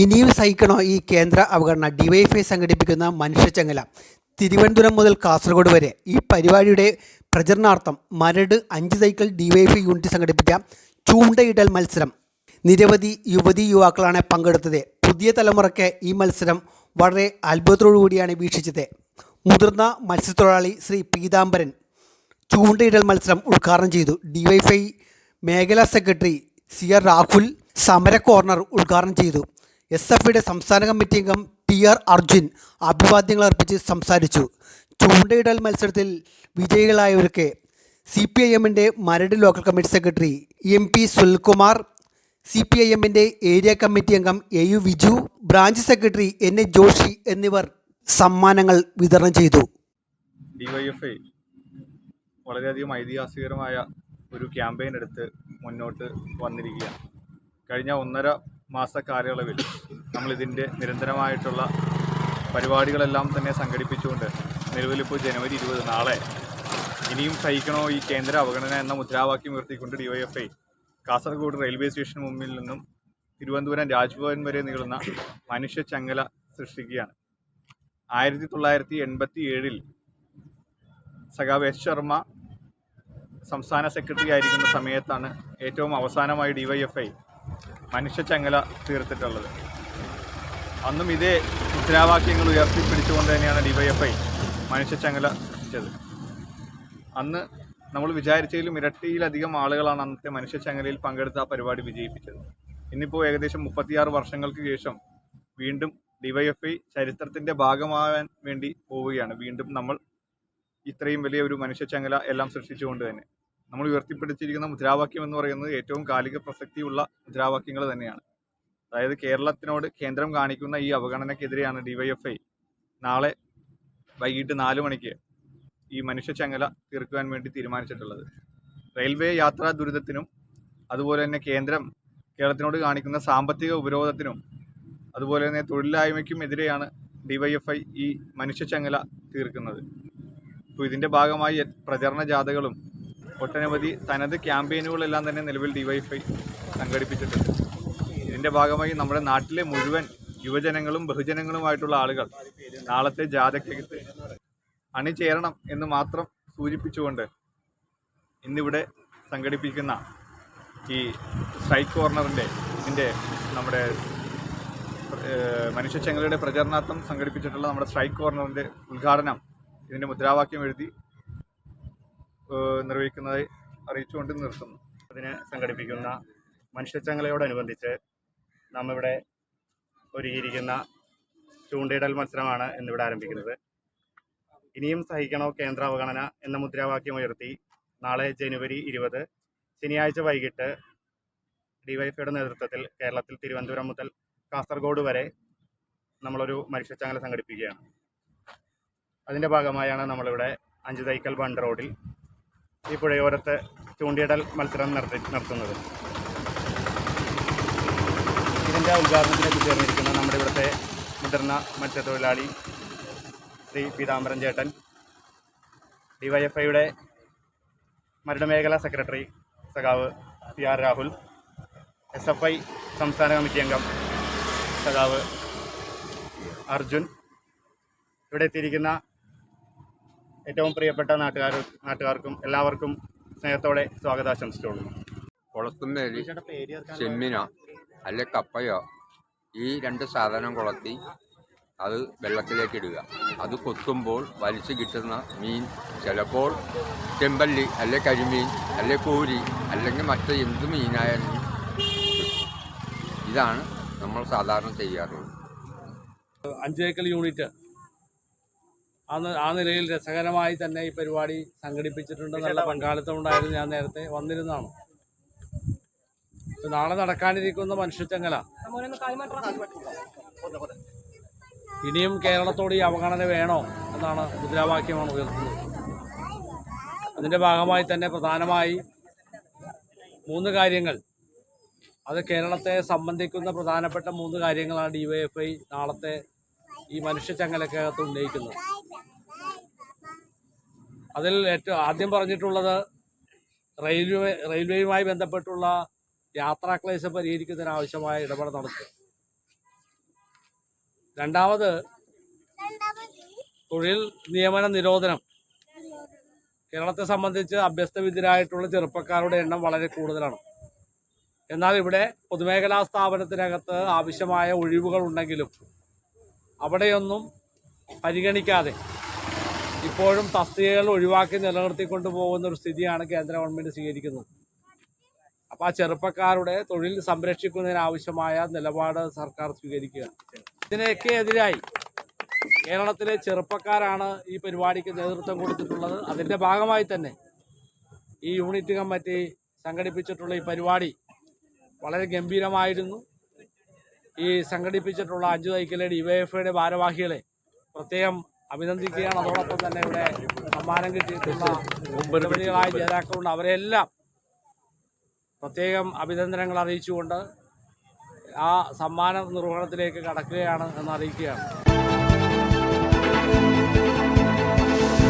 ഇനിയും സഹിക്കണോ ഈ കേന്ദ്ര അവഗണന? ഡിവൈഫൈ സംഘടിപ്പിക്കുന്ന മനുഷ്യച്ചങ്ങല തിരുവനന്തപുരം മുതൽ കാസർഗോഡ് വരെ. ഈ പരിപാടിയുടെ പ്രചരണാർത്ഥം മരട് അഞ്ച് സൈക്കിൾ ഡിവൈഫൈ യൂണിറ്റ് സംഘടിപ്പിച്ച ചൂണ്ടയിടൽ മത്സരം. നിരവധി യുവതി യുവാക്കളാണ് പങ്കെടുത്തത്. പുതിയ തലമുറയ്ക്ക് ഈ മത്സരം വളരെ കൂടിയാണ് വീക്ഷിച്ചത്. മുതിർന്ന മത്സ്യത്തൊഴിലാളി ശ്രീ പീതാംബരൻ ചൂണ്ടയിടൽ മത്സരം ഉദ്ഘാടനം ചെയ്തു. ഡിവൈഫൈ മേഖലാ സെക്രട്ടറി സി ആർ രാഹുൽ സമര കോർണർ ഉദ്ഘാടനം ചെയ്തു. എസ് എഫ് ഐയുടെ സംസ്ഥാന കമ്മിറ്റി അംഗം ടി ആർ അർജുൻ അഭിവാദ്യങ്ങൾ അർപ്പിച്ച് സംസാരിച്ചു. ചൂണ്ടയിടൽ മത്സരത്തിൽ വിജയികളായവർക്ക് സി പി ഐ എമ്മിന്റെ Maradu local committee secretary M P Sunilkumar C P I എമ്മിന്റെ ഏരിയ കമ്മിറ്റി അംഗം A U Viju branch secretary N A Joshi എന്നിവർ സമ്മാനങ്ങൾ വിതരണം ചെയ്തു. ഡിവൈഎഫ്ഐ വളരെയധികം ഐതിഹാസികരമായ ഒരു ക്യാമ്പയിൻ എടുത്ത് മുന്നോട്ട് വന്നിരിക്കുകയാണ്. കഴിഞ്ഞ ഒന്നര മാസ കാലയളവിൽ നമ്മളിതിന്റെ നിരന്തരമായിട്ടുള്ള പരിപാടികളെല്ലാം തന്നെ സംഘടിപ്പിച്ചുകൊണ്ട് നിലവിലിപ്പോൾ ജനുവരി ഇരുപത് നാളെ ഇനിയും സഹിക്കണോ ഈ കേന്ദ്ര അവഗണന എന്ന മുദ്രാവാക്യം ഉയർത്തിക്കൊണ്ട് ഡിവൈഎഫ്ഐ കാസർഗോഡ് റെയിൽവേ സ്റ്റേഷന് മുമ്പിൽ നിന്നും തിരുവനന്തപുരം രാജ്ഭവൻ വരെ നീളുന്ന മനുഷ്യ ചങ്ങല സൃഷ്ടിക്കുകയാണ്. ആയിരത്തി തൊള്ളായിരത്തി എൺപത്തി ഏഴിൽ സഖാവ് എസ് ശർമ്മ സംസ്ഥാന സെക്രട്ടറി ആയിരിക്കുന്ന സമയത്താണ് ഏറ്റവും അവസാനമായി ഡിവൈഎഫ്ഐ മനുഷ്യച്ചങ്ങല തീർത്തിട്ടുള്ളത്. അന്നും ഇതേ മുദ്രാവാക്യങ്ങൾ ഉയർത്തിപ്പിടിച്ചുകൊണ്ട് തന്നെയാണ് ഡിവൈഎഫ്ഐ മനുഷ്യ ചങ്ങല സൃഷ്ടിച്ചത്. അന്ന് നമ്മൾ വിചാരിച്ചതിലും ഇരട്ടിയിലധികം ആളുകളാണ് അന്നത്തെ മനുഷ്യ ചങ്ങലയിൽ പങ്കെടുത്ത ആ പരിപാടി വിജയിപ്പിച്ചത്. ഇന്നിപ്പോൾ ഏകദേശം മുപ്പത്തിയാറ് വർഷങ്ങൾക്ക് ശേഷം വീണ്ടും ഡിവൈഎഫ്ഐ ചരിത്രത്തിന്റെ ഭാഗമാകാൻ വേണ്ടി പോവുകയാണ്. വീണ്ടും നമ്മൾ ഇത്രയും വലിയ ഒരു മനുഷ്യച്ചങ്ങല എല്ലാം സൃഷ്ടിച്ചുകൊണ്ട് തന്നെ. നമ്മൾ ഉയർത്തിപ്പിടിച്ചിരിക്കുന്ന മുദ്രാവാക്യം എന്ന് പറയുന്നത് ഏറ്റവും കാലിക പ്രസക്തിയുള്ള മുദ്രാവാക്യങ്ങൾ തന്നെയാണ്. അതായത് കേരളത്തിനോട് കേന്ദ്രം കാണിക്കുന്ന ഈ അവഗണനക്കെതിരെയാണ് ഡിവൈഎഫ്ഐ നാളെ വൈകിട്ട് നാല് മണിക്ക് ഈ മനുഷ്യ ചങ്ങല തീർക്കുവാൻ വേണ്ടി തീരുമാനിച്ചിട്ടുള്ളത്. റെയിൽവേ യാത്രാ ദുരിതത്തിനും അതുപോലെ തന്നെ കേന്ദ്രം കേരളത്തിനോട് കാണിക്കുന്ന സാമ്പത്തിക ഉപരോധത്തിനും അതുപോലെ തന്നെ തൊഴിലില്ലായ്മയ്ക്കും എതിരെയാണ് ഡിവൈഎഫ്ഐ ഈ മനുഷ്യ ചങ്ങല തീർക്കുന്നത്. അപ്പോൾ ഇതിന്റെ ഭാഗമായി പ്രചരണ ജാഥകളും ഒട്ടനവധി തനത് ക്യാമ്പയിനുകളെല്ലാം തന്നെ നിലവിൽ ഡിവൈഫൈ സംഘടിപ്പിച്ചിട്ടുണ്ട്. ഇതിന്റെ ഭാഗമായി നമ്മുടെ നാട്ടിലെ മുഴുവൻ യുവജനങ്ങളും ബഹുജനങ്ങളുമായിട്ടുള്ള ആളുകൾ നാളത്തെ ജാഥയ്ക്കകത്ത് അണിചേരണം എന്ന് മാത്രം സൂചിപ്പിച്ചുകൊണ്ട് ഇന്നിവിടെ സംഘടിപ്പിക്കുന്ന ഈ സ്ട്രൈക്ക് കോർണറിന്റെ ഇതിന്റെ നമ്മുടെ മനുഷ്യ മനുഷ്യച്ചങ്ങലയുടെ പ്രചരണാർത്ഥം സംഘടിപ്പിച്ചിട്ടുള്ള നമ്മുടെ സ്ട്രൈക്ക് കോർണറിന്റെ ഉദ്ഘാടനം ഇതിന്റെ മുദ്രാവാക്യം എഴുതി നിർവഹിക്കുന്നതായി അറിയിച്ചുകൊണ്ട് നിർത്തുന്നു. അതിനെ സംഘടിപ്പിക്കുന്ന മനുഷ്യച്ചങ്ങലയോടനുബന്ധിച്ച് നാം ഇവിടെ ഒരുങ്ങിയിരിക്കുന്ന ചൂണ്ടയിടൽ മത്സരമാണ് ഇന്നിവിടെ ആരംഭിക്കുന്നത്. ഇനിയും സഹിക്കണോ കേന്ദ്ര അവഗണന എന്ന മുദ്രാവാക്യം ഉയർത്തി നാളെ ജനുവരി ഇരുപത് ശനിയാഴ്ച വൈകിട്ട് ഡിവൈഫൈയുടെ നേതൃത്വത്തിൽ കേരളത്തിൽ തിരുവനന്തപുരം മുതൽ കാസർഗോഡ് വരെ നമ്മളൊരു മനുഷ്യച്ചങ്ങല സംഘടിപ്പിക്കുകയാണ്. അതിന്റെ ഭാഗമായാണ് നമ്മളിവിടെ അഞ്ചു തൈക്കൽ ബണ്ട് റോഡിൽ ഈ പുഴയോരത്ത് ചൂണ്ടിയിടൽ മത്സരം നടത്തി നടത്തുന്നത്. ഇതിന്റെ ഉദ്ഘാടനത്തിന് ചേർന്നിരിക്കുന്ന നമ്മുടെ ഇവിടുത്തെ മുതിർന്ന മത്സ്യത്തൊഴിലാളി ശ്രീ പീതാംബരൻ ചേട്ടൻ ഡിവൈഎഫ്ഐയുടെ മരുടമേഖലാ മേഖലാ സെക്രട്ടറി സഖാവ് P R Rahul S F I സംസ്ഥാന കമ്മിറ്റി അംഗം സഖാവ് അർജുൻ. ഇവിടെ എത്തിയിരിക്കുന്ന ഏറ്റവും പ്രിയപ്പെട്ട നാട്ടുകാർ നാട്ടുകാർക്കും എല്ലാവർക്കും സ്നേഹത്തോടെ സ്വാഗതാശംസിച്ചുകൊള്ളുന്നു കുളത്തുമേലി ചെമ്മിനോ അല്ലെ കപ്പയോ ഈ രണ്ട് സാധനം കുളത്തി അത് വെള്ളത്തിലേക്ക് ഇടുക അത് കൊത്തുമ്പോൾ വലിച്ചു കിട്ടുന്ന മീൻ ചിലപ്പോൾ ചെമ്പല്ലി അല്ലെ കരിമീൻ അല്ലെ കോരി അല്ലെങ്കിൽ മറ്റ് എന്ത് മീനായാലും. ഇതാണ് നമ്മൾ സാധാരണ ചെയ്യാറുള്ളത് അഞ്ചേക്കൽ യൂണിറ്റ് ആ ആ നിലയിൽ രസകരമായി തന്നെ ഈ പരിപാടി സംഘടിപ്പിച്ചിട്ടുണ്ട്. നല്ല പങ്കാളിത്തം ഉണ്ടായിരുന്നു. ഞാൻ നേരത്തെ വന്നിരുന്നതാണ്. നാളെ നടക്കാനിരിക്കുന്ന മനുഷ്യച്ചങ്ങല. ഇനിയും കേരളത്തോട് ഈ അവഗണന വേണോ എന്നാണ് മുദ്രാവാക്യമാണ് ഉയർത്തുന്നത്. അതിന്റെ ഭാഗമായി തന്നെ പ്രധാനമായി മൂന്ന് കാര്യങ്ങൾ. അത് കേരളത്തെ സംബന്ധിക്കുന്ന പ്രധാനപ്പെട്ട മൂന്ന് കാര്യങ്ങളാണ് ഡിവൈഎഫ്ഐ നാളത്തെ ഈ മനുഷ്യച്ചങ്ങലക്കകത്ത് ഉന്നയിക്കുന്നത്. അതിൽ ഏറ്റവും ആദ്യം പറഞ്ഞിട്ടുള്ളത് റെയിൽവേ റെയിൽവേയുമായി ബന്ധപ്പെട്ടുള്ള യാത്രാക്ലേശം പരിഹരിക്കുന്നതിനാവശ്യമായ ഇടപെടൽ നടത്തുക രണ്ടാമത് തൊഴിൽ നിയമന നിരോധനം. കേരളത്തെ സംബന്ധിച്ച് അഭ്യസ്തവിദ്യരായിട്ടുള്ള ചെറുപ്പക്കാരുടെ എണ്ണം വളരെ കൂടുതലാണ്. എന്നാൽ ഇവിടെ പൊതുമേഖലാ സ്ഥാപനത്തിനകത്ത് ആവശ്യമായ ഒഴിവുകൾ ഉണ്ടെങ്കിലും അവിടെയൊന്നും പരിഗണിക്കാതെ ഇപ്പോഴും തസ്തികകൾ ഒഴിവാക്കി നിലനിർത്തിക്കൊണ്ട് പോകുന്ന ഒരു സ്ഥിതിയാണ് കേന്ദ്ര ഗവൺമെന്റ് സ്വീകരിക്കുന്നത്. അപ്പോൾ ആ ചെറുപ്പക്കാരുടെ തൊഴിൽ സംരക്ഷിക്കുന്നതിനാവശ്യമായ നിലപാട് സർക്കാർ സ്വീകരിക്കുക. ഇതിനൊക്കെ എതിരായി കേരളത്തിലെ ചെറുപ്പക്കാരാണ് ഈ പരിപാടിക്ക് നേതൃത്വം കൊടുത്തിട്ടുള്ളത്. അതിന്റെ ഭാഗമായി തന്നെ ഈ യൂണിറ്റ് കമ്മിറ്റി സംഘടിപ്പിച്ചിട്ടുള്ള ഈ പരിപാടി വളരെ ഗംഭീരമായിരുന്നു. ഈ സംഘടിപ്പിച്ചിട്ടുള്ള അഞ്ചു തൈക്കലെ ഐയുടെ ഭാരവാഹികളെ പ്രത്യേകം അഭിനന്ദിക്കുകയാണ്. അതോടൊപ്പം തന്നെ ഇവിടെ സമ്മാനം കിട്ടിയിട്ടുള്ള ജേതാക്കളുണ്ട്. അവരെല്ലാം പ്രത്യേകം അഭിനന്ദനങ്ങൾ അറിയിച്ചുകൊണ്ട് ആ സമ്മാന നിർവഹണത്തിലേക്ക് കടക്കുകയാണ് എന്ന് അറിയിക്കുകയാണ്